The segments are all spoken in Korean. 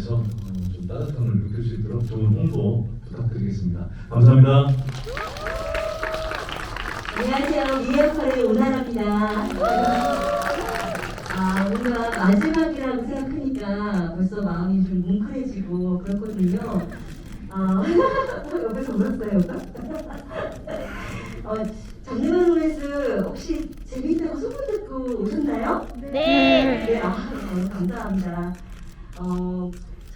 안에서 어, 좀 따뜻함을 느낄 수 있도록 좋은 홍보 부탁드리겠습니다. 감사합니다. 안녕하세요. 이역할의 오나라입니다. 아, 뭔가 마지막이라고 생각하니까 벌써 마음이 좀 뭉클해지고 그렇거든요. 아, 옆에서 울었어요. 어, 장르만 로맨스 혹시 재밌다고 소문 듣고 오셨나요? 네. 네, 아, 네, 감사합니다. 어,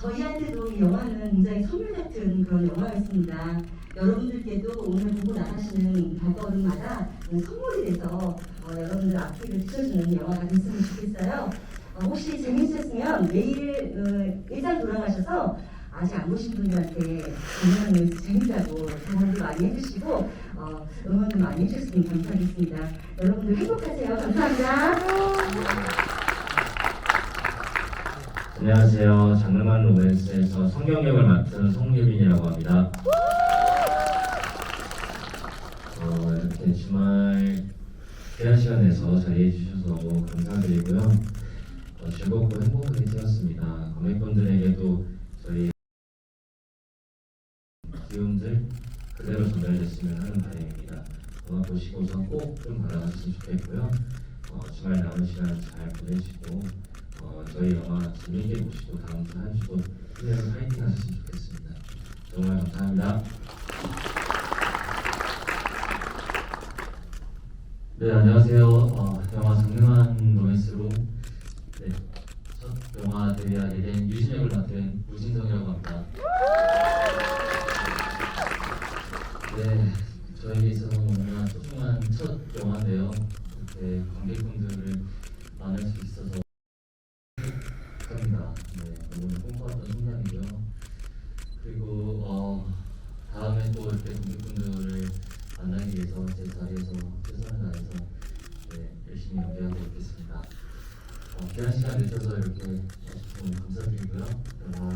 저희한테도 이 영화는 굉장히 선물 같은 그런 영화였습니다. 여러분들께도 오늘 보고 나가시는 발걸음마다 선물이 돼서 어, 여러분들 앞길을 비춰주는 영화가 됐으면 좋겠어요. 어, 혹시 재밌으셨으면 내일 어, 일단 돌아가셔서 아직 안 보신 분들한테 정말 재밌다고 조언도 많이 해주시고 어, 응원도 많이 해주셨으면 감사하겠습니다. 여러분들 행복하세요. 감사합니다. 안녕하세요. 장르만 로맨스에서 성경 역을 맡은 송유빈이라고 합니다. 어, 이렇게 주말 귀한 시간 내서 자리해 주셔서 너무 감사드리고요. 어, 즐겁고 행복하게 되었습니다. 관객분들에게도 저희 기운들 그대로 전달됐으면 하는 바람입니다. 영화 보시고서 꼭 좀 받아가셨으면 좋겠고요. 어, 주말 남은 시간 잘 보내시고 어, 저희 영화 재미있게 보시고 다음 주 한 주도 힘내서 파이팅 하셨으면 좋겠습니다. 정말 감사합니다. 네 안녕하세요. 어, 영화 장르만 로맨스로 네, 첫 영화 데뷔하게 된 유진혁을 맡은 무진성이라고 합니다. 네, 저에게 있어서 너무나 소중한 첫 영화인데요. 이렇게 관객분들을 만날 수 있어서 축하합니다. 네, 너무 꿈꿔왔던 순간이고요. 그리고 어, 다음에 또 이렇게 관객분들을 만나기 위해서 제 자리에서 최선을 다해서 네, 열심히 연기하고 있겠습니다. 어, 귀한 시간 내셔서 이렇게 와주셔서 감사드리고요. 영화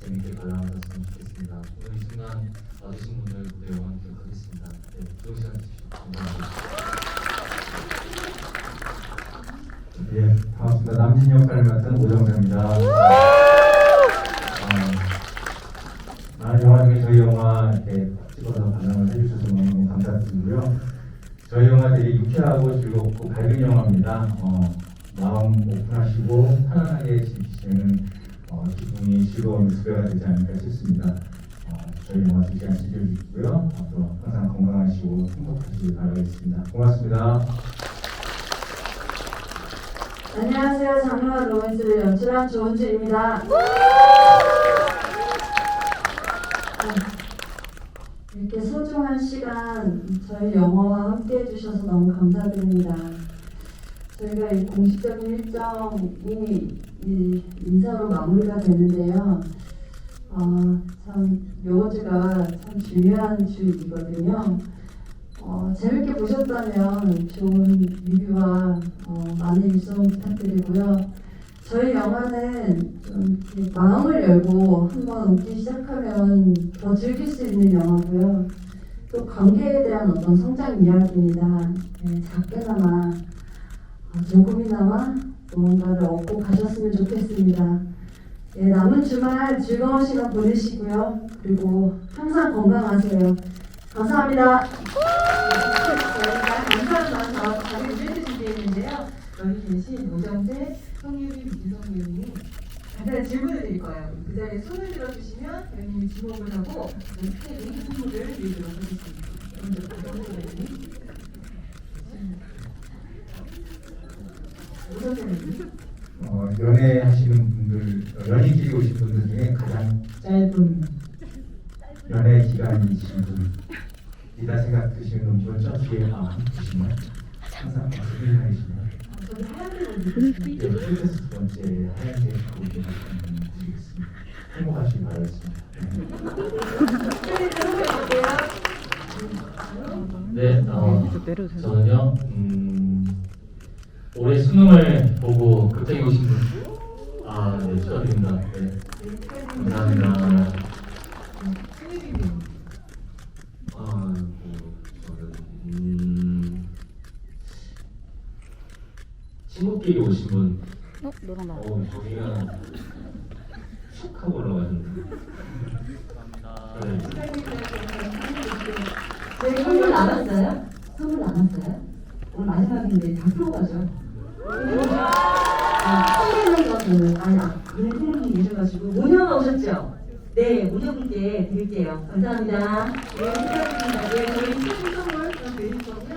재밌게 관람하셨으면 좋겠습니다. 오늘 이 순간 와주신 분들 모두 영원 기억하겠습니다. 네, 좋은 시간 되십시오. 감사합니다. 예, 남진 역할을 맡은 오정세입니다. 어, 아, 영화 중에 저희 영화 이렇게 찍어서 관람을 해주셔서 너무 감사드리고요. 저희 영화 되게 유쾌하고 즐겁고 밝은 영화입니다. 어, 마음 오픈하시고 편안하게 즐기시면 어, 기분이 즐거운 수배가 되지 않을까 싶습니다. 어, 저희 영화 두 시간 즐겨주시고요. 앞으로 항상 건강하시고 행복하시길 바라겠습니다. 고맙습니다. 안녕하세요. 장르와 로맨스를 연출한 조은주입니다. 네. 이렇게 소중한 시간 저희 영화와 함께 해주셔서 너무 감사드립니다. 저희가 이 공식적인 일정이 이 인사로 마무리가 되는데요. 어, 참 요거주가 참 중요한 주이거든요. 어, 재밌게 보셨다면 좋은 리뷰와 어, 많은 입소문 부탁드리고요. 저희 영화는 좀 이렇게 마음을 열고 한번 웃기 시작하면 더 즐길 수 있는 영화고요. 또 관계에 대한 어떤 성장 이야기입니다. 네, 작게나마 어, 조금이나마 무언가를 얻고 가셨으면 좋겠습니다. 네, 남은 주말 즐거운 시간 보내시고요. 그리고 항상 건강하세요. 감사합니다. 저희가 감사한 마음 다른 이벤트 준비했는데요. 여기 계신 오정재, 성유리, 민성 배우님이 간단한 질문을 드릴 거예요. 그 자리에 손을 들어주시면 배우님이 주목을 하고 스케일링 선물을 드리도록 하겠습니다. 오정재 배우님. 배우님. 어, 연애하시는 분들, 연인끼리 오신 분들 중에 가장 짧은 연애 기간이신 분 이다 생각 드시는 분저 뒤에 아, 계시나요? 항상 어떻게 하시나요? 저기 하얀색 옷 끝에서 두 번째 하얀색 옷분 드리겠습니다. 행복하시기 바라겠습니다. 네. 네, 어, 저는요, 음, 올해 수능을 보고 갑자기 오신 분, 아, 네, 축하드립니다. 네, 감사합니다. 성유리 배우님. 아, 뭐, 저는, 음, 친구끼리 오신 분, 어, 너랑 나. 어, 저기가 네. 저희 선물 남았어요? 선물 남았어요? 오늘 마지막인데 다 풀고 가죠. 선물은 그 아니 눈에 생각이 계셔가지고 모녀가 오셨죠? 네, 모녀분께 드릴게요. 감사합니다. 네, 축하드립니다. 네, 저희 사진 선물 좀 드릴 거고요.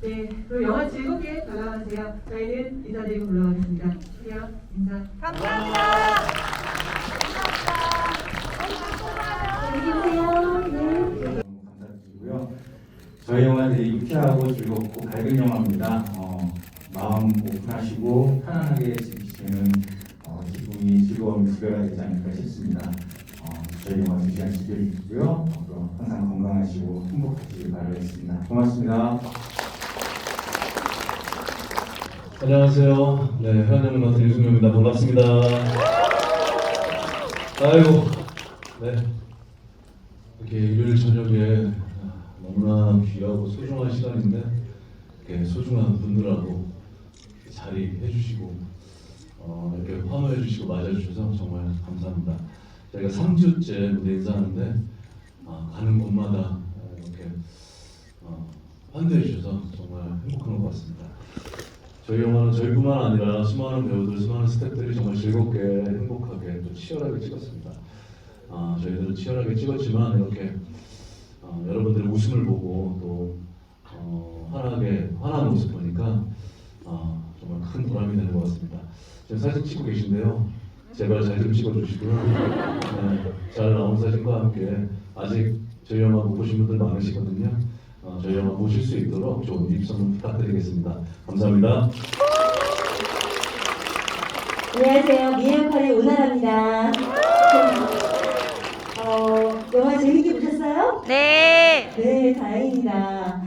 네, 그럼 영화 즐겁게 관람하세요. 저희는 인사드리고 물러가겠습니다. 할게요. 인사. 여기 오세요. 네. 너무 감사드리고요. 저희 유쾌하고 즐겁고 밝은 영화입니다. 어, 마음 오픈하시고 편안하게 즐기시면 어, 즐거움이 두 배가 되지 않을까 싶습니다. 어, 저희 영화 두 시간 즐기고요. 어, 또 항상 건강하시고 행복하시길 바라겠습니다. 고맙습니다. 안녕하세요. 네, 회원님 맡은 유승용입니다. 반갑습니다. 아이고, 네. 이렇게 일요일 저녁에 아, 너무나 귀하고 소중한 시간인데 이렇게 소중한 분들하고 자리 해 주시고 어, 이렇게 환호해 주시고 맞아주셔서 정말 감사합니다. 저희가 3주째 무대 인사하는데 아, 가는 곳마다 이렇게 어, 환대해 주셔서 정말 행복한 것 같습니다. 저희 영화는 저희뿐만 아니라 수많은 배우들, 수많은 스태프들이 정말 즐겁게, 행복하게 또 치열하게 찍었습니다. 아, 저희들은 치열하게 찍었지만 이렇게 어, 여러분들의 웃음을 보고 또 어, 환하게 환한 모습 보니까 어, 정말 큰 보람이 되는 것 같습니다. 지금 사진 찍고 계신데요. 제발 잘 좀 찍어주시고요. 네, 잘 나온 사진과 함께 아직 저희 영화 못 보신 분들 많으시거든요. 어, 저희 영화 보실 수 있도록 좋은 입소문 부탁드리겠습니다. 감사합니다. 안녕하세요. 미얀카의 오나라입니다. 어, 영화 재밌게 보셨 어요? 네. 네, 다행입니다.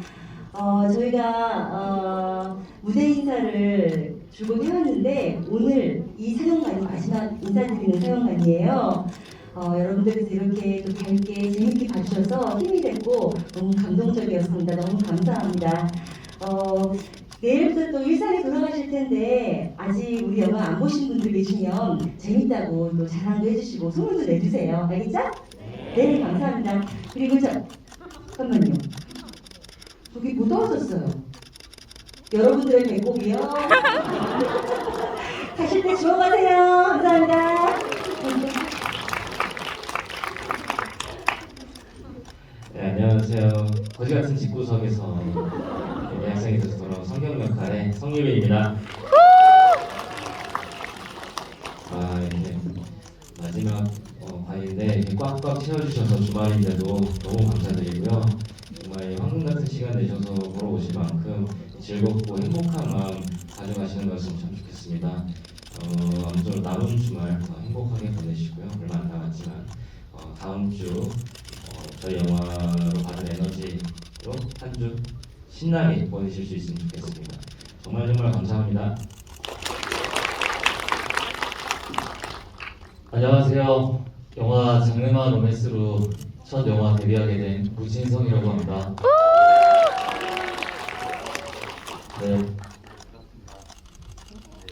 어, 저희가 어, 무대 인사를 줄곧 해왔는데 오늘 이 사용관이 마지막 인사드리는 사용관이에요. 어, 여러분들께서 이렇게 또 밝게 재밌게 봐주셔서 힘이 됐고 너무 감동적이었습니다. 너무 감사합니다. 어, 내일부터 또 일상에 돌아가실 텐데 아직 우리 영화 안 보신 분들 계시면 재밌다고 또 자랑도 해주시고 소문도 내주세요. 알겠죠? 네, 감사합니다. 그리고 저 잠깐만요. 저기 뭐 떨어졌어요. 여러분들의 배꼽이요. 가실 때 주워가세요. 감사합니다. 네, 안녕하세요. 거지 같은 집구석에서 예약생에서 돌아온 성경 역할의 성유빈입니다. 아, 마지막 어, 관인데 이렇게 꽉꽉 채워주셔서 주말인데도 너무 감사드리고요. 정말 이 황금 같은 시간 내셔서 보러 오실 만큼 즐겁고 행복한 마음 가져가시는 것은 참 좋겠습니다. 어, 아무쪼록 남은 주말 어, 행복하게 보내시고요. 얼마 안 남았지만 어, 다음 주 어, 저희 영화로 받은 에너지로 한 주 신나게 보내실 수 있으면 좋겠습니다. 정말 정말 감사합니다. 안녕하세요. 영화 장르마 로맨스로 첫 영화 데뷔하게 된 구진성이라고 합니다. 네.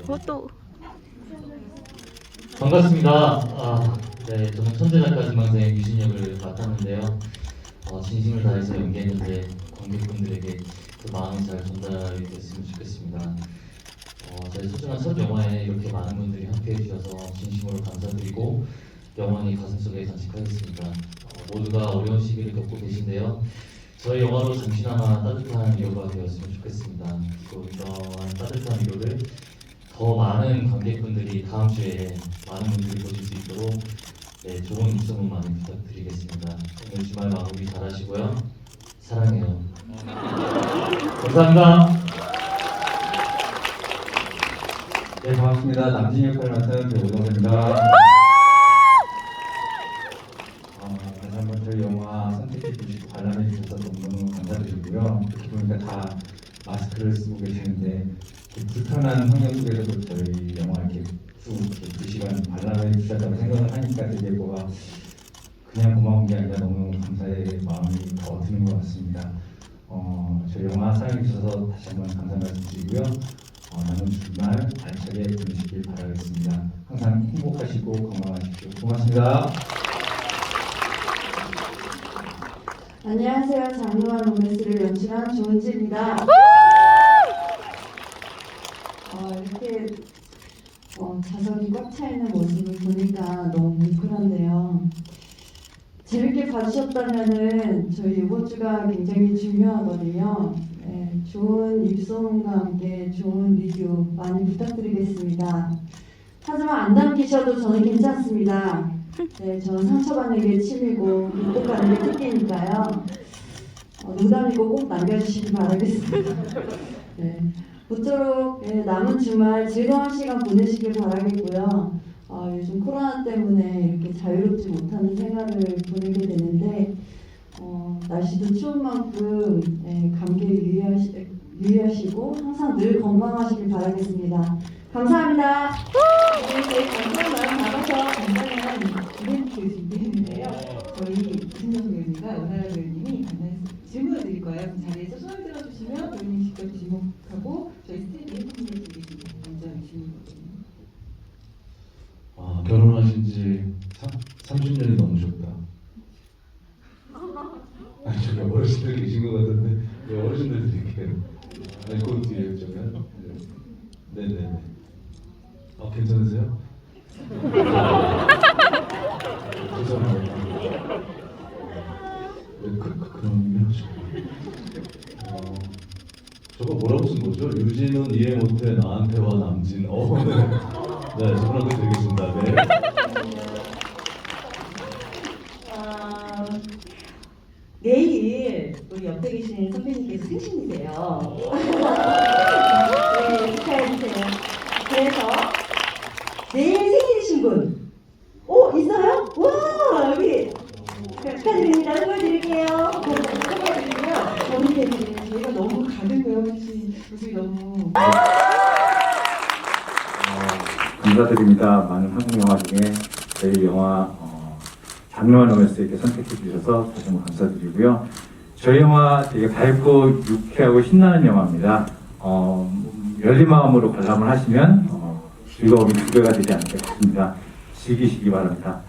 그것도 반갑습니다. 아, 네, 저는 천재 작가 지망생 유진 역을 맡았는데요. 어, 진심을 다해서 연기했는데 관객분들에게 그 마음이 잘 전달이 됐으면 좋겠습니다. 어, 저희 소중한 첫 영화에 이렇게 많은 분들이 함께 해 주셔서 진심으로 감사드리고 영원히 가슴속에 간직하겠습니다. 어, 모두가 어려운 시기를 겪고 계신데요. 저희 영화로 잠시나마 따뜻한 위로가 되었으면 좋겠습니다. 또 이러한 따뜻한 위로를 더 많은 관객분들이 다음 주에 많은 분들이 보실 수 있도록 네, 좋은 입소문 많이 부탁드리겠습니다. 오늘 주말 마무리 잘하시고요. 사랑해요. 감사합니다. 네, 반갑습니다. 남진 역할을 맡은 배우 오동입니다. 계시는데 그 불편한 환경 속에서도 저희 영화 이렇게 쭉두 그 시간 관람해 주셨다고 생각을 하니까 되게 뭐가 그냥 고마운 게 아니라 너무 감사의 마음이 더 드는 것 같습니다. 어, 저희 영화 사랑해 주셔서 다시 한번 감사 말씀드리고요. 어, 남은 주말 알차게 보내시길 바라겠습니다. 항상 행복하시고 건강하십시오. 고맙습니다. 안녕하세요. 장르와 로맨스를 연출한 조은지입니다. 어, 이렇게 어, 자석이 꽉 차 있는 모습을 보니까 너무 뭉클한데요. 재밌게 봐주셨다면은 저희 이번 주가 굉장히 중요하거든요. 네, 좋은 입소문과 함께 좋은 리뷰 많이 부탁드리겠습니다. 하지만 안 남기셔도 저는 괜찮습니다. 네, 저는 상처받는 게 취미고 극복하는 게 특기니까요. 어, 농담이고 꼭 남겨주시기 바라겠습니다. 네, 모쪼록 예, 남은 주말 즐거운 시간 보내시길 바라겠고요. 어, 요즘 코로나 때문에 이렇게 자유롭지 못하는 생활을 보내게 되는데 어, 날씨도 추운 만큼 예, 감기에 유의하시, 유의하시고 항상 늘 건강하시길 바라겠습니다. 감사합니다. 네, 저희 감사한 마음 담아서 간단한 이벤트 준비했는데요. 저희 이승현 배우님과 은하라 배우님이 간단히 질문을 드릴 거예요. 그 자리에서 손을 들어주시면 배우님 직접 지목하고 저희 스태프이 힌트를 드리겠습니다. 먼저 주시거든요. 아, 결혼하신 지 30년이 넘으셨다. 아니, 저기 어르신들 계신 것 같은데, 네, 어르신들 드릴게요. 아니, 그 뒤에 저기. 네, 네, 네. 아, 괜찮으세요? 죄송합니다. 네, 그, 그, 그런 의미 어, 저거 뭐라고 쓴 거죠? 유진은 이해 못해 나한테와 남진. 어, 네. 네, 저번에 드리겠습니다. 네. 어, 내일 우리 옆에 계신 선배님께서 생신이세요. 네, 축하해주세요. 그래서 내일 생일이신 분, 오 있어요? 와 여기 축하드립니다. 선물 드릴게요. 축하드리고요. 저는 이제 저희가 너무 가득해요. 사실 모습이 너무 어, 감사드립니다. 많은 한국 영화 중에 저희 영화 어, 장르와 로맨스 이렇게 선택해 주셔서 다시 한번 감사드리고요. 저희 영화 되게 밝고 유쾌하고 신나는 영화입니다. 어, 열린 마음으로 관람을 하시면 어, 즐거움이 두 배가 되지 않을까 싶습니다. 즐기시기 바랍니다.